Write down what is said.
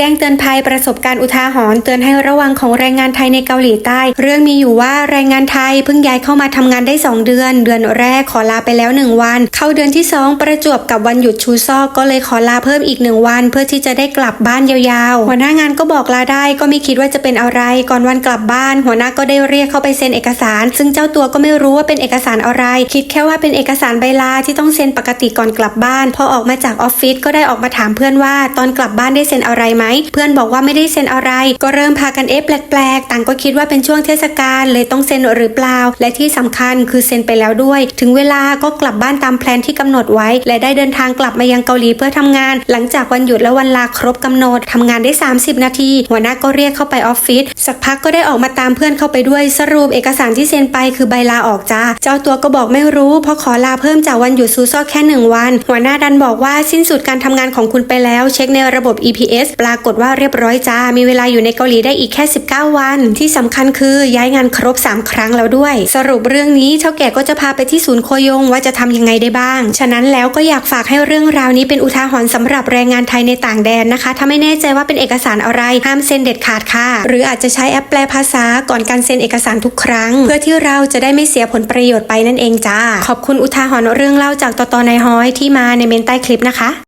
แจ้งเตือนภัยประสบการณ์อุทาหรณ์เตือนให้ระวังของแรงงานไทยในเกาหลีใต้ เรื่องมีอยู่ว่าแรงงานไทยเพิ่งย้ายเข้ามาทำงานได้ 2 เดือน เดือนแรกขอลาไปแล้ว 1 วัน เข้าเดือนที่ 2 ประจวบกับวันหยุดชูซอกก็เลยขอลาเพิ่มอีก 1 วัน เพื่อที่จะได้กลับบ้านยาวๆ หัวหน้างานก็บอกลาได้ก็ไม่คิดว่าจะเป็นอะไร ก่อนวันกลับบ้าน หัวหน้าก็ได้เรียกเข้าไปเซ็นเอกสาร ซึ่งเจ้าตัวก็ไม่รู้ว่าเป็นเอกสารอะไร คิดแค่ว่าเป็นเอกสารใบลาที่ต้องเซ็นปกติก่อนกลับบ้าน พอออกมาจากออฟฟิศก็ได้ออกมาถามเพื่อนว่า ตอนกลับบ้านได้เซ็นอะไรไหมเพื่อนบอกว่าไม่ได้เซ็นอะไร ก็เริ่มพากันเอ๊ะแปลกๆ ต่างก็คิดว่าเป็นช่วงเทศกาลเลยต้องเซ็นหรือเปล่า และที่สำคัญคือเซ็นไปแล้วด้วย ถึงเวลาก็กลับบ้านตามแพลนที่กำหนดไว้ และได้เดินทางกลับมายังเกาหลีเพื่อทำงาน หลังจากวันหยุดและวันลาครบกำหนดทำงานได้ 30 นาที หัวหน้าก็เรียกเข้าไปออฟฟิศสักพักก็ได้ออกมาตามเพื่อนเข้าไปด้วยสรุปเอกสารที่เซ็นไปคือใบลาออกจ้าเจ้าตัวก็บอกไม่รู้เพราะขอลาเพิ่มจากวันหยุดซูซอกแค่หนึ่งวัน หัวหน้าดันบอกว่าสิ้นสุดการทำงานของคุณไปแล้ว เช็คในระบบ EPS ปรากฏว่าเรียบร้อยจ้า มีเวลาอยู่ในเกาหลีได้อีกแค่ 19 วัน ที่สำคัญคือย้ายงานครบ 3 ครั้งแล้วด้วย สรุปเรื่องนี้เท่าแก่ก็จะพาไปที่ศูนย์โคยงว่าจะทำยังไงได้บ้าง ฉะนั้นแล้วก็อยากฝากให้เรื่องราวนี้เป็นอุทาหรณ์สำหรับแรงงานไทยในต่างแดนนะคะ ถ้าไม่แน่ใจว่าเป็นเอกสารอะไรห้ามเซ็นเด็ดขาดค่ะ หรืออาจจะใช้แอปแปลภาษาก่อนการเซ็นเอกสารทุกครั้ง เพื่อที่เราจะได้ไม่เสียผลประโยชน์ไปนั่นเองจ้า ขอบคุณอุทาหรณ์เรื่องเล่าจากตตนายฮอยที่มาในเมนใต้คลิปนะคะ